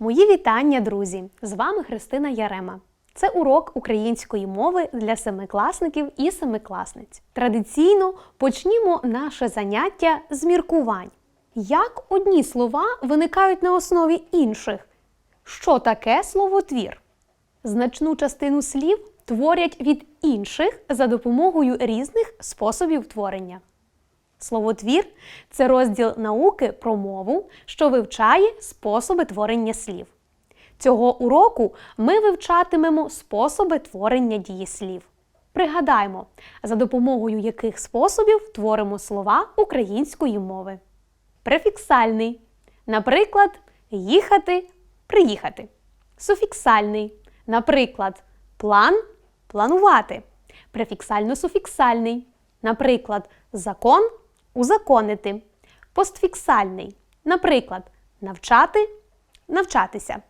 Мої вітання, друзі! З вами Христина Ярема. Це урок української мови для семикласників і семикласниць. Традиційно почнімо наше заняття з міркувань. Як одні слова виникають на основі інших? Що таке словотвір? Значну частину слів творять від інших за допомогою різних способів творення. Словотвір це розділ науки про мову, що вивчає способи творення слів. Цього уроку ми вивчатимемо способи творення дієслів. Пригадаймо, за допомогою яких способів творимо слова української мови. Префіксальний. Наприклад, їхати, приїхати. Суфіксальний. Наприклад, план планувати. Префіксально-суфіксальний. Наприклад, закон узаконити. Постфіксальний. Наприклад, навчати навчатися.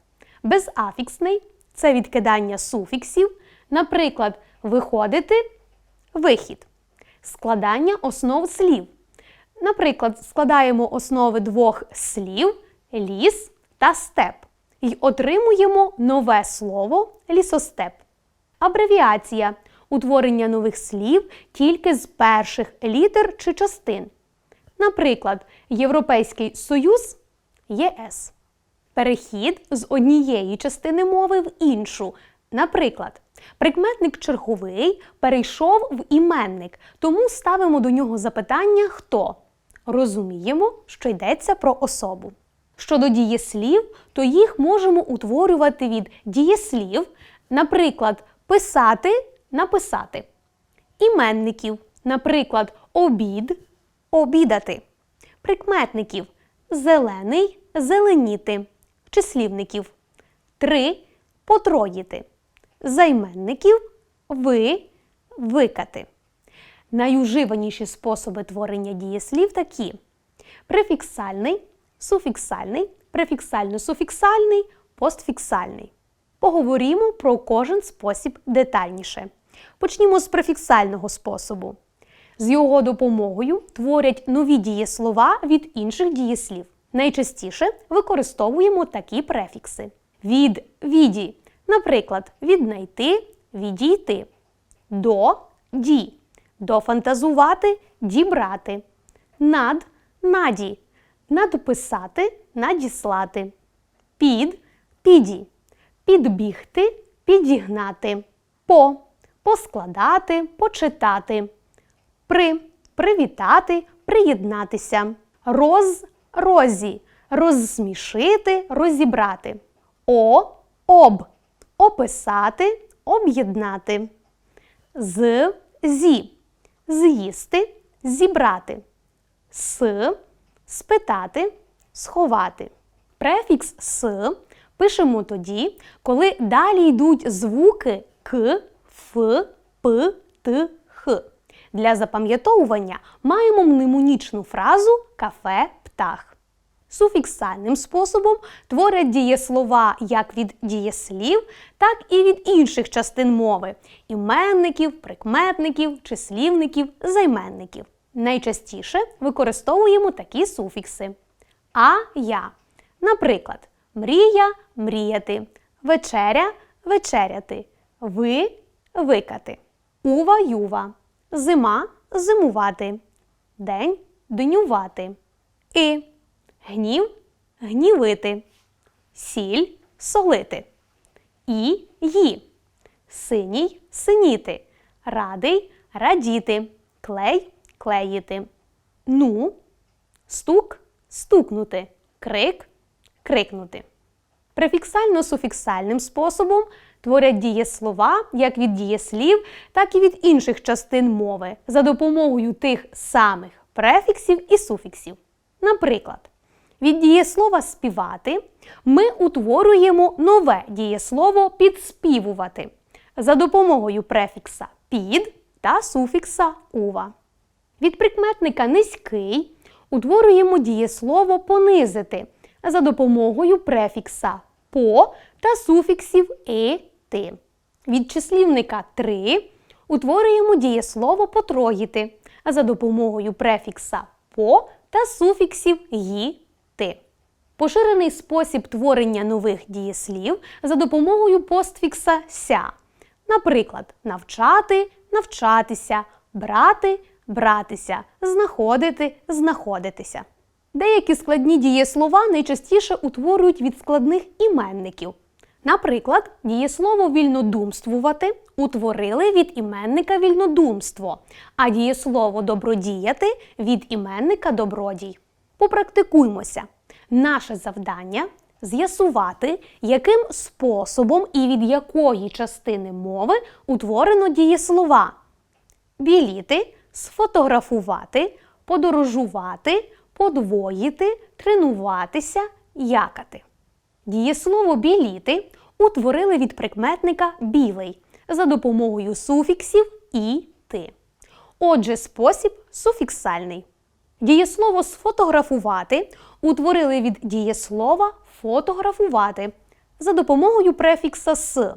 Безафіксний це відкидання суфіксів. Наприклад, виходити вихід. Складання основ слів. Наприклад, складаємо основи двох слів ліс та степ і отримуємо нове слово лісостеп. Абревіація утворення нових слів тільки з перших літер чи частин. Наприклад, Європейський Союз ЄС. Перехід з однієї частини мови в іншу. Наприклад, прикметник черговий перейшов в іменник, тому ставимо до нього запитання хто. Розуміємо, що йдеться про особу. Щодо дієслів, то їх можемо утворювати від дієслів, наприклад, писати написати. Іменників, наприклад, обід обідати. Прикметників зелений зеленіти. Числівників три потроїти. Займенників ви викати. Найуживаніші способи творення дієслів такі: префіксальний, суфіксальний, префіксально-суфіксальний, постфіксальний. Поговоримо про кожен спосіб детальніше. Почнімо з префіксального способу. З його допомогою творять нові дієслова від інших дієслів. Найчастіше використовуємо такі префікси: від віді, наприклад, віднайти, відійти, до ді, дофантазувати, дібрати, над наді, надписати, надіслати, під піді, підбігти, підігнати, по поскладати, почитати, при привітати, приєднатися, роз розі, розсмішити, розібрати, о об. Описати, об'єднати, з зі. З'їсти, зібрати, с. Спитати, сховати. Префікс с пишемо тоді, коли далі йдуть звуки к, ф, п, т, х. Для запам'ятовування маємо мнемонічну фразу кафе птах. Суфіксальним способом творять дієслова як від дієслів, так і від інших частин мови іменників, прикметників, числівників, займенників. Найчастіше використовуємо такі суфікси. А я. Наприклад, мрія мріяти, вечеря вечеряти, ви викати, ува юва, зима зимувати, день днювати, і гнів гнівити, сіль солити, і ї, синій синіти, радий радіти, клей клеїти, ну, стук стукнути, крик крикнути. Префіксально-суфіксальним способом творять дієслова як від дієслів, так і від інших частин мови за допомогою тих самих префіксів і суфіксів. Наприклад, від дієслова співати ми утворюємо нове дієслово підспівувати за допомогою префікса під та суфікса ува. Від прикметника низький утворюємо дієслово понизити за допомогою префікса по та суфіксів «и», «ти». Від числівника три утворюємо дієслово потроїти за допомогою префікса по та суфіксів «ї», «ти». Поширений спосіб творення нових дієслів за допомогою постфікса ся. Наприклад, навчати, навчатися, брати, братися, знаходити, знаходитися. Деякі складні дієслова найчастіше утворюють від складних іменників. Наприклад, дієслово вільнодумствувати утворили від іменника вільнодумство, а дієслово добродіяти від іменника добродій. Попрактикуймося. Наше завдання з'ясувати, яким способом і від якої частини мови утворено дієслова. Біліти, сфотографувати, подорожувати, подвоїти, тренуватися, якати. Дієслово біліти утворили від прикметника білий за допомогою суфіксів і ти. Отже, спосіб суфіксальний. Дієслово сфотографувати утворили від дієслова фотографувати за допомогою префікса с.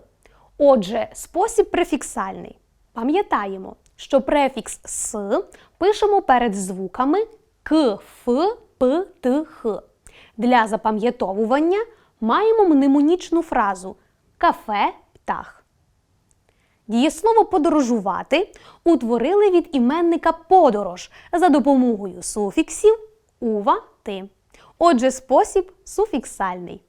Отже, спосіб префіксальний. Пам'ятаємо, що префікс с пишемо перед звуками к, ф, п, т, х. Для запам'ятовування маємо мнемонічну фразу кафе птах. Дієслово подорожувати утворили від іменника подорож за допомогою суфіксів ува ти. Отже, спосіб суфіксальний.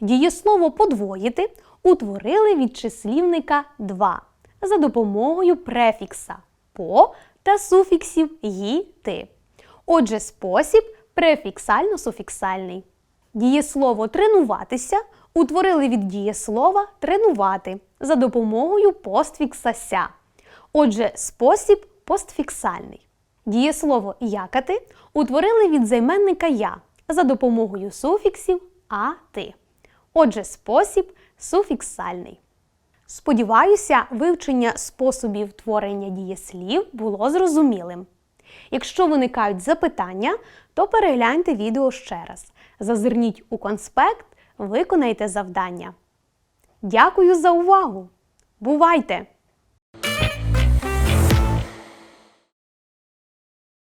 Дієслово подвоїти утворили від числівника два за допомогою префікса по та суфіксів ї ти. Отже, спосіб префіксально-суфіксальний. Дієслово тренуватися утворили від дієслова тренувати за допомогою постфікса ся. Отже, спосіб постфіксальний. Дієслово якати утворили від займенника я за допомогою суфіксів а ти. Отже, спосіб суфіксальний. Сподіваюся, вивчення способів творення дієслів було зрозумілим. Якщо виникають запитання, то перегляньте відео ще раз. Зазирніть у конспект, виконайте завдання. Дякую за увагу! Бувайте!